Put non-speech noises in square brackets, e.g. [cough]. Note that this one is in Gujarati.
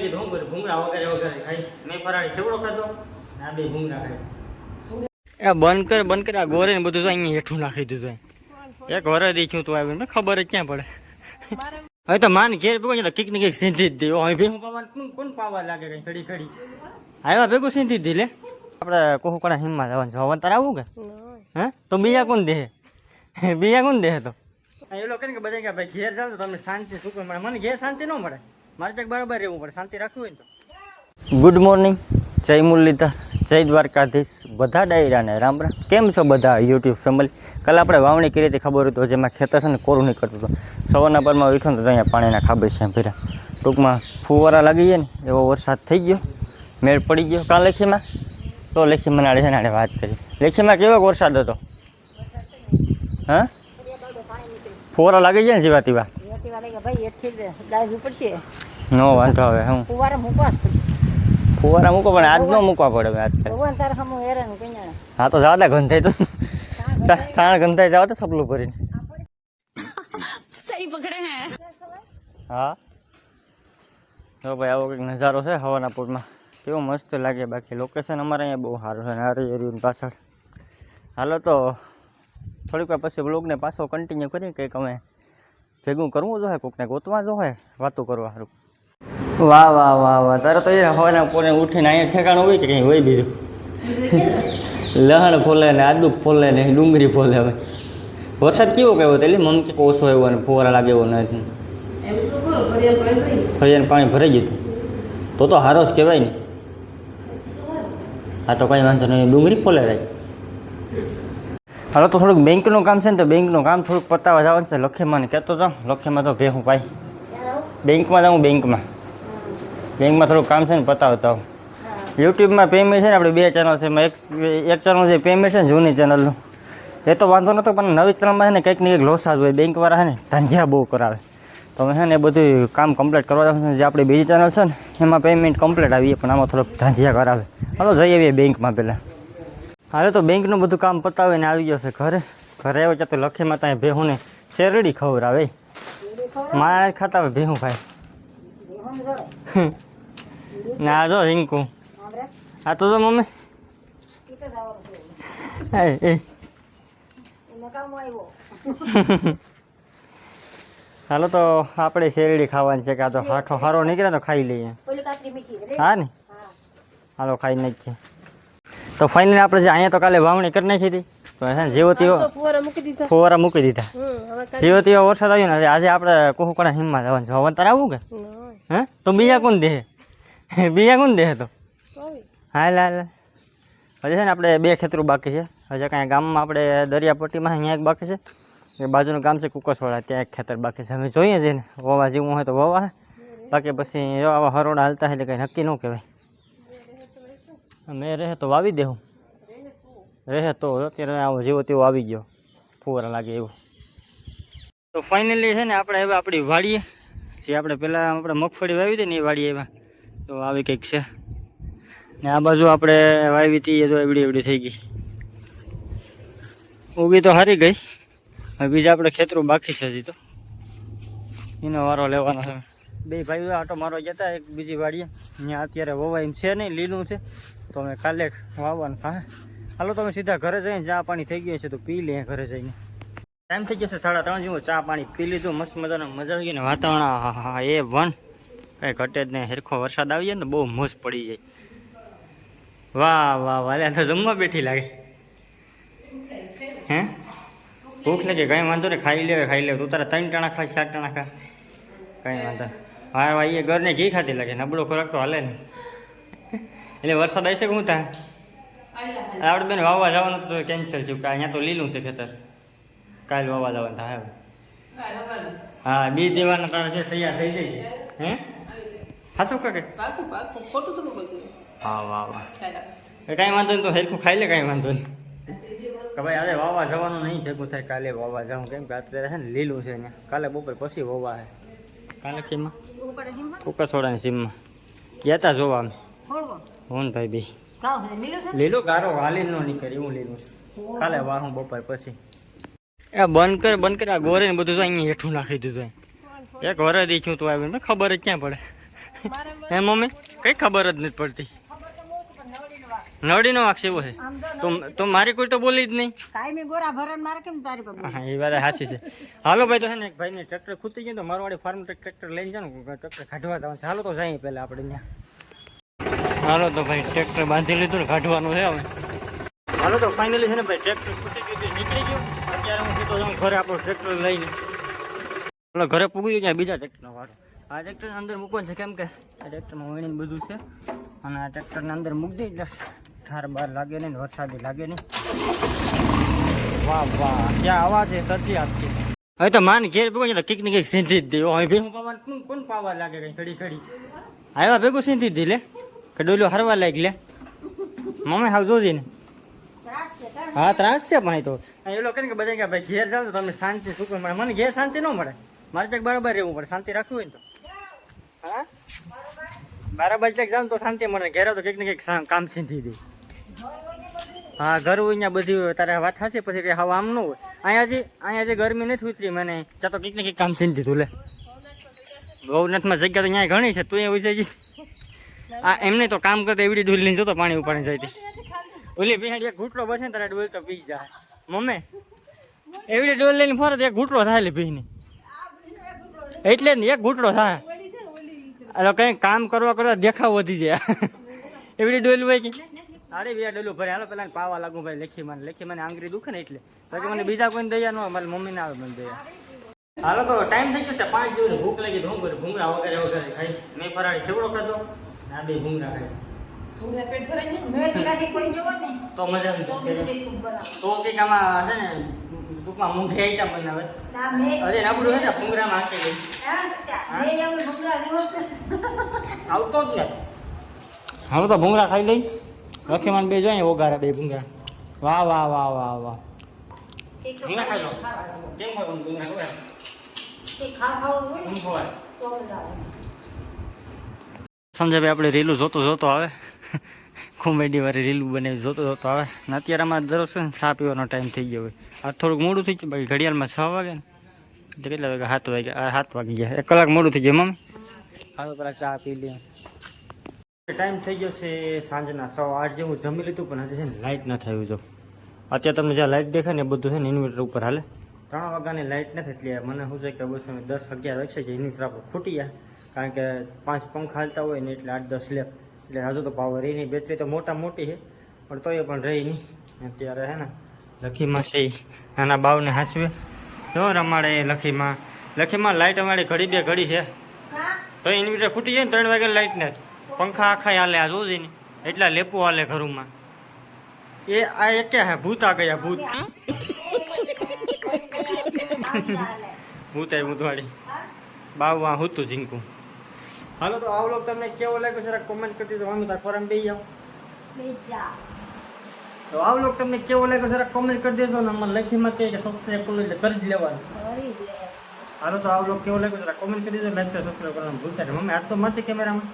મેં કીધું હું ભૂંગળા વગેરે વગેરે ખાઈ. મેં ફરાળી સેવડો ખાધો આ બે ભૂંગળા ખાઈ. એ બંધ કર બંધ કર આ ગોરે ને બધું તો અહીંયા હેઠું નાખી દીધું. એક વરસ દીધું તું આવ્યું ખબર જ ક્યાં પડે. હવે તો માન ઘેર ભેગું તો કીક ને કીક સીંધી જ દે હવે ભેગું પાવા કોણ પાવા લાગે કઈ ઘડી ઘડી? આવ્યા ભેગું સીંધી દે લે આપણે કોહુ કોના હિમમાં જવાનું હવે તારે આવું કે? હે? તો બીજા કોણ દે બીજા કોણ દે તો? એ લોકો કે બધા કે ભાઈ ઘેર જાવ તો તમને શાંતિ સુકૂન મળે મને ઘેર શાંતિ ન મળે. મારે ચેક બરાબર રહેવું પડે. શાંતિ રાખવી હોય તો. ગુડ મોર્નિંગ જય મુરલીધર. જય દ્વારકાધીશ. બધા ડાયરાને રામ રામ. કેમ છો બધા યુટ્યુબ ફેમિલી? કાલે આપણે વાવણી કરી હતી, ખબર હતું જેમાં ખેતર છે ને કોરું નહીં કરતું હતું. સવારના પરમાં ઉઠ્યો તો અહીંયા પાણીના ખાબે છે ભીરા. ટૂંકમાં ફુવારા લાગી ગયા ને, એવો વરસાદ થઈ ગયો. મેળ પડી ગયો. કાં લેખીમાં? તો લેખીમાં નાડે છે આડે વાત કરી. લેખીમાં કેવો વરસાદ હતો? હા? ફુવારા લાગી ગયા ને જીવા તીવા હતી વાલે કે ભાઈ એટથી લાવવું પડશે નો વાંધો આવે હું ફુવારા મૂકવા પડશે ફુવારા મૂકો પણ આજ નો મૂકવા પડે હવે આજકાલ ભગવાન તાર હમ હેરાન કન્યા હા તો જાતા ગંધાઈ તો સાણ ગંધાઈ જાવ તો સપલું ભરીને સહી પકડે હે હા તો ભાઈ આવો કંઈક નજારો છે હવાના પૂરમાં કેવો મસ્ત લાગે બાકી લોકેશન અમારે અહીંયા બહુ સારું છે નારી એરિયું પાછળ હાલો તો થોડીક વાર પછી બ્લોગને પાછો કન્ટિન્યુ કરીએ કંઈક અમે ભેગું કરવું જોઈએ, કોકને ગોતવા જોઈએ, વાતો કરવા સારું વાહ વાહ વાહ વાહ. તારે તો એ હવાના પૂરે ઉઠીને અહીંયા ઠેકાણું હોય કે કંઈ હોય બીજું? લહણ ફોલે ને આદુ ફોલે ને ડુંગળી ફોલે હવે. વરસાદ કેવો કહેવો એટલે કે ઓછો એવો ને ફુવારા લાગે એવો નથી. ફરિયાને પાણી ભરાઈ ગયું. તો તો હારો જ કહેવાય ને. આ તો કંઈ વાંધો નહીં. ડુંગળી ફોલે રહી હાલો તો થોડુંક બેંકનું કામ છે ને તો બેંકનું કામ થોડુંક પતાવવા જવાનું છે. લખેમાં કહેતો તો લખેમાં તો ભેહું પાઈ બેંકમાં જાઉં બેંકમાં. બેંકમાં થોડુંક કામ છે ને પતાવતા યુટ્યુબમાં પેમેન્ટ છે ને આપણે બે ચેનલ છે. એમાં એક એક ચેનલ જે પેમેન્ટ છે ને જૂની ચેનલનું એ તો વાંધો નહોતો પણ નવી ચેનલમાં છે ને કંઈક ને કંઈક લોસા જ હોય. બેંકવાળા છે ને ધાંધિયા બહુ કરાવે. તો અમે છે ને એ બધું કામ કમ્પ્લીટ કરવા જાવ છે. જે આપણી બીજી ચેનલ છે ને એમાં પેમેન્ટ કમ્પ્લીટ આવીએ પણ આમાં થોડોક ધાંધિયા કરાવે. હાલો જઈ આવીએ બેંકમાં પહેલાં. હાલે તો બેંકનું બધું કામ પતાવીને આવી ગયો છે ઘરે. ઘરે આવ્યો તો લખીમાં ત્યાં ભેહુંને શેરડી ખવડાવે. મારા ખાતા હોય ભેહું ભાઈ. ના, જો રિંકુ. આ તો મમ્મી. હાલો તો આપણે શેરડી ખાવાની છે કે તો હાઠો હારો નીકળે તો ખાઈ લઈએ. હા ને? હાલો, ખાઈ નાખીએ. તો ફાઇનલી આપણે જે અહીંયા તો કાલે વાવણી કરી નાખી હતી. તો છે ને જેવો ફુવારા મૂકી દીધા. જેવો વરસાદ આવ્યો ને આજે આપણે કોહકોણા હિમમાં જવાનું છે. વંતર આવું કે? હે? તો બીજા કોણ દે? બીજા કોણ દે તો? હા હાલ લા હજી છે ને આપણે બે ખેતરું બાકી છે. હજી કાંઈ ગામમાં આપણે દરિયાપટ્ટીમાં અહીંયા એક બાકી છે. એ બાજુનું ગામ છે કુકસવાળા ત્યાં એક ખેતર બાકી છે. અમે જોઈએ છીએ ને વવા જીવવું હોય તો વવા. બાકી પછી જો આવા હરોડા હાલતા એટલે કંઈ નક્કી ન કહેવાય. મેં રહે તો વાવી દેવું રહે તો અત્યારે આવો જેવો તેવો આવી ગયો. ફુવારા લાગે એવું. તો ફાઇનલી છે ને આપણે હવે આપણી વાડીએ. જે આપણે પહેલાં આપણે મગફળી વાવી હતી ને એ વાડીએ એવા તો આવી કંઈક છે. ને આ બાજુ આપણે વાવી હતી એ તો એવડી એવડી થઈ ગઈ. ઉગી તો હારી ગઈ. હવે બીજા આપણે ખેતરો બાકી છે હજી તો. એનો વારો લેવાનો છે. બે ભાઈઓ આટો મારવા ગયા હતા, એક બીજી વાડીએ. ત્યાં અત્યારે વવાય એમ છે નહીં, લીલું છે. તો અમે કાલે વાવવાનું હા. હાલો તમે સીધા ઘરે જઈને ચા પાણી થઈ ગયું છે, તો પી લઈએ ઘરે જઈને. ટાઈમ થઈ જશે સાડા ત્રણ જેવું ચા પાણી પી લીધું, મસ્ત મજાનો મજા આવી ગઈ ને વાતાવરણ. હા એ વન. કાંઈ ઘટે જ નહીં, હેરખો વરસાદ આવી જાય ને બહુ મોજ પડી જાય. વાહ વાહ વાહ તો જમવા બેઠી લાગે. હે? ભૂખ લાગે, કઈ વાંધો નહીં, ખાઈ લેવે ખાઈ લેવે તું તારા ત્રણ ટાણા ખા ચાર ટાણા ખા. કઈ વાંધો હા ભાઈ એ ઘરને ઘી ખાતી લાગે, નબળો ખોરાક તો હાલે ને. એટલે વરસાદ આવશે કે હું થાય? આપણે બેન વાવવા જવાનું તો કેન્સલ છે કે અહીંયા તો લીલું છે ખેતર. કાલ વાવવા જવાનું થાય હવે હા બી દેવાના તારા છે તૈયાર થઈ જાય હે? હા હાસું કાકે હા વાહ વાહ. કાંઈ વાંધો નહીં તો હેરખું ખાઈ લે કાંઈ વાંધો નહીં. કે ભાઈ આજે વાવા જવાનું નહીં ભેગું થાય કાલે વાવા જાઉં કેમ કે અત્યારે છે ને લીલું છે અહીંયા. કાલે બપોર પછી વાવા છે કાલે ખીમાં? કુકા સોડાની સીમમાં ગયા તા જોવા અમે. હોન ભાઈ બી. લીલું ગારો હાલી ન નીકળે એવું લીલું છે. કાલે વાહું બપોર પછી. એ બંધ કર બંધ કર આ ગોરે ને બધું તો અહીંયા હેઠું નાખી દીધું. એક વરે દીખ્યું તું આવ્યું ખબર જ ક્યાં પડે? હે મમ્મી કઈ ખબર જ નથી પડતી. નડીનો વાક્ષ એવો છે. તો મારી કોઈ તો બોલી જ નહીં. કાયમી ગોરા ભરણ મારે કેમ તારી પર હા એ વાત હાસી છે. હાલો ભાઈ તો છે ને એક ભાઈને ટ્રેક્ટર ખૂતી ગયું તો મારવાડી ફાર્મ ટ્રેક્ટર લઈને જાવ ને ટ્રેક્ટર કાઢવા જવાનું ચાલો હાલો તો જઈએ પેલા આપણે ત્યાં. હાલો તો ભાઈ ટ્રેક્ટર બાંધી લીધું ને કાઢવાનું છે હવે. હાલો તો ફાઇનલી છે ને ભાઈ ટ્રેક્ટર ફૂટી ગયું નીકળી ગયું. અત્યારે હું સીધો જાઉં ઘરે આપણું ટ્રેક્ટર લઈને. હાલો, ઘરે પૂગી ગયું, ત્યાં બીજા ટ્રેક્ટરનો વાળો આ ટ્રેક્ટરની અંદર મૂકવાનું છે, કેમ કે આ ટ્રેક્ટરમાં વણીને બધું છે. અને આ ટ્રેક્ટરની અંદર મૂકી દઈ એટલે ઠાર બાર લાગે નહીં વરસાદી લાગે નહીં. વાહ વાહ, ક્યાં અવાજ છે સતી આપતી હવે તો માન ઘેર ભેગો તો કીક ને કીક સીંધી જ દે હવે ભેગું પાવા કોણ પાવા લાગે કઈ ઘડી ઘડી? આવ્યા ભેગું સીંધી જ દી લે. કે ડોલ્યો હરવા લાગી લે. મમ્મી હાવ જોજે ને? હા, ત્રાસ છે પણ એ તો. એ લોકો કે બધા ભાઈ ઘેર જાવ તો તમને શાંતિ સુકૂન મળે. મને ઘેર શાંતિ ન મળે. મારે ચેક બરાબર રહેવું પડે. શાંતિ રાખવી હોય ને તો. હા? બરાબર ચેક જાવ તો શાંતિ મળે. ઘેર તો કંઈક ને કંઈક કામ સીંધી દે. હા, ઘર હોય ત્યાં બધી તારે વાત થશે પછી કે હવે આમ ન હોય. અહીંયા જે અહીંયા જે ગરમી નથી ઉતરી મને, ત્યાં તો કંઈક ને કંઈક કામ સીંધી દીધું લે. ગૌનાથમાં જગ્યા તો અહીંયા ઘણી છે. તું એ વિશે છે આ એમને તો કામ કરતા એવડી ડોલ લઈને જતો પાણી ઉપાડી જાય તે. ઓલી બિહાડી એક ઘૂંટડો બસે ને તારા ડોલ તો પી જાય. મમ્મી, એવડી ડોલ લઈને ફરો એક ઘૂંટડો થાય લે ભીની. એટલે ને એક ઘૂંટડો થાય. અરે કઈ કામ કરવા કરતા દેખાવ વધી જાય. એવડી ડોલ હોય કે? અરે બે ડોલું ભરે. હાલો પેલા પાવા લાગુ ભાઈ લેખી મને. લેખી મને આંગળી દુખે ને એટલે. પછી મને બીજા કોઈને દયા ન મારી મમ્મી ના આવે મને દયા. હાલો તો ટાઈમ થઈ ગયો છે પાંચ દિવસ. ભૂખ લાગી તો હું વગેરે વગેરે ખાઈ. મેં ફરાળી સેવડો ખાધો. ને આ બે ભૂંગળા ને તો મજા તો કંઈક આમાં છે ને ટૂંકમાં મૂંઘી આઈટમ બનાવે. અરે નાબડું છે ને ભૂંગળામાં હાંકી ગઈ આવતો જ ને હવે તો ભૂંગળા ખાઈ લઈ. લખીમાન બે જોઈએ ઓગારે બે ભૂંગળા. વાહ વાહ વાહ વાહ વાહ. ભૂંગળા ખાઈ લો. કેમ ખાવ ભૂંગળા ખાવા તો સંજયભાઈ આપણે રીલું જોતો જોતો આવે. કોમેડી વાળી રીલું બનાવી જોતો જોતો આવે. ને અત્યારે અમારે દરરોજ છે ને ચા પીવાનો ટાઈમ થઈ ગયો હોય. આ થોડુંક મોડું થઈ ગયું બાકી ઘડિયાળમાં છ વાગે ને. એટલે કેટલા વાગે? સાત વાગે આ સાત વાગી ગયા. એક કલાક મોડું થઈ ગયું મમ્મી. હાલો પેલા ચા પી લઈએ ટાઈમ થઈ ગયો છે સાંજના સો આઠ જેવું. જમી લીધું પણ હજી છે ને લાઇટ ન થયું જો. અત્યારે તમને જ્યાં લાઇટ દેખાય ને એ બધું છે ને ઇન્વર્ટર ઉપર હાલે. ત્રણ વાગ્યાની લાઇટ નથી એટલે મને શું છે કે બસ દસ અગિયાર વાગશે કે ઇન્વર્ટર આપણે ફૂટી જાય કારણ કે પાંચ પંખા હાલતા હોય ને એટલે આઠ દસ લે. એટલે હજુ તો પાવર એની બેટરી તો મોટા મોટી છે. પણ તોય પણ રહી નહીં. અત્યારે હે ને લખીમાં છે નાના બાવને હાંસવે. જો અમારે લખીમાં. લખીમાં લાઇટ અમારી ઘડી બે ઘડી છે. તો ઇન્વર્ટર ફૂટી જાય ને ત્રણ વાગે લાઇટ ને. પંખા આખા હાલે આ જોજે ને એટલા લેપો હાલે ઘરમાં. એ આ એક હે ભૂત આ ગયા ભૂત. [laughs] ભૂત આવ્યું વાળી આ હતું ઝીંકું. હાલો તો આ વ્લોગ તમને કેવો લાગ્યો જરા કોમેન્ટ કરી દેજો. અમે તાર ફોરમ બેહી જાઓ. તો આ વ્લોગ તમને કેવો લાગ્યો જરા કોમેન્ટ કરી દેજો ને મને લખીમાં કે સબસ્ક્રાઇબ કરવું એટલે કરી જ લેવાનું. કરી. હાલો તો આ વ્લોગ કેવો લાગ્યો જરા કોમેન્ટ કરી દેજો. લાઈક સબસ્ક્રાઇબ કરવાનું ભૂલતા નહીં. મમ્મી આજ તો મારતી કેમેરામાં